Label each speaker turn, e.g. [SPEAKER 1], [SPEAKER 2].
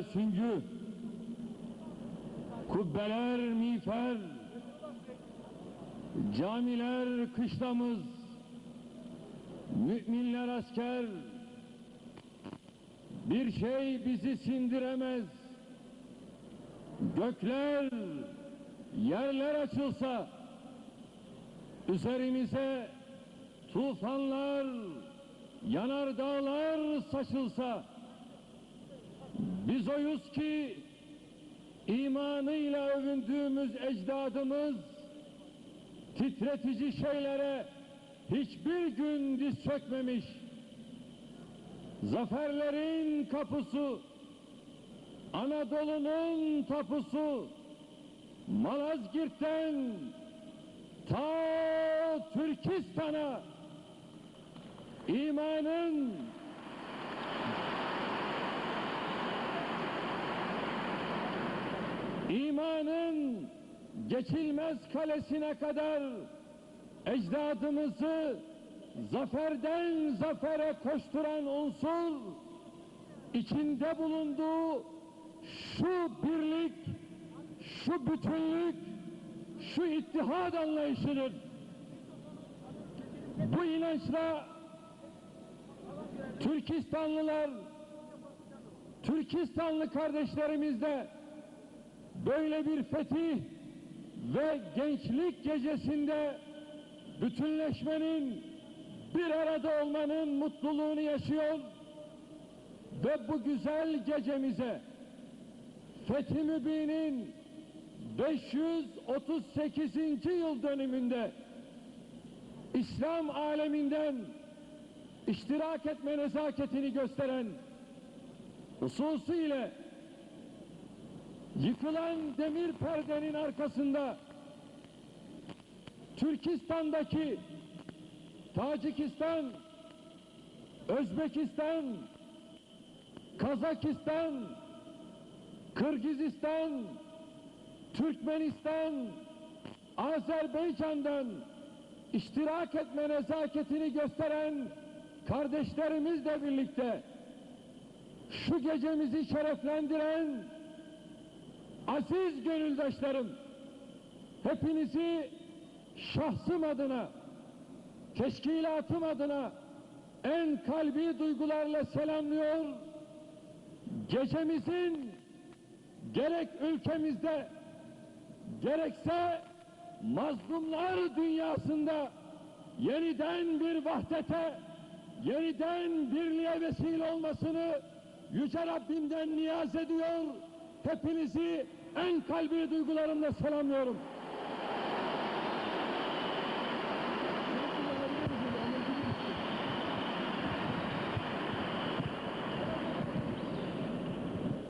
[SPEAKER 1] minareler süngü, kubbeler miğfer, camiler kışlamız, müminler asker, bir şey bizi sindiremez. Gökler, yerler açılsa, üzerimize tufanlar, yanardağlar saçılsa, biz oyuz ki imanıyla övündüğümüz ecdadımız titretici şeylere hiçbir gün diz çökmemiş. Zaferlerin kapısı, Anadolu'nun tapusu, Malazgirt'ten ta Türkistan'a imanın imanın geçilmez kalesine kadar ecdadımızı zaferden zafere koşturan unsur içinde bulunduğu şu birlik, şu bütünlük, şu ittihad anlayışıdır. Bu inançla Türkistanlılar, Türkistanlı kardeşlerimiz de böyle bir fetih ve gençlik gecesinde bütünleşmenin, bir arada olmanın mutluluğunu yaşıyor ve bu güzel gecemize Fethi Mübin'in 538. yıl dönümünde İslam aleminden iştirak etme nezaketini gösteren hususiyle yıkılan demir perdenin arkasında Türkistan'daki Tacikistan, Özbekistan, Kazakistan, Kırgızistan, Türkmenistan, Azerbaycan'dan iştirak etme nezaketini gösteren kardeşlerimizle birlikte şu gecemizi şereflendiren aziz gönüldaşlarım hepinizi şahsım adına teşkilatım adına en kalbi duygularla selamlıyor. Gecemizin gerek ülkemizde gerekse mazlumlar dünyasında yeniden bir vahdete, yeniden birliğe vesile olmasını Yüce Rabbimden niyaz ediyor. Hepinizi en kalbi duygularımla selamlıyorum.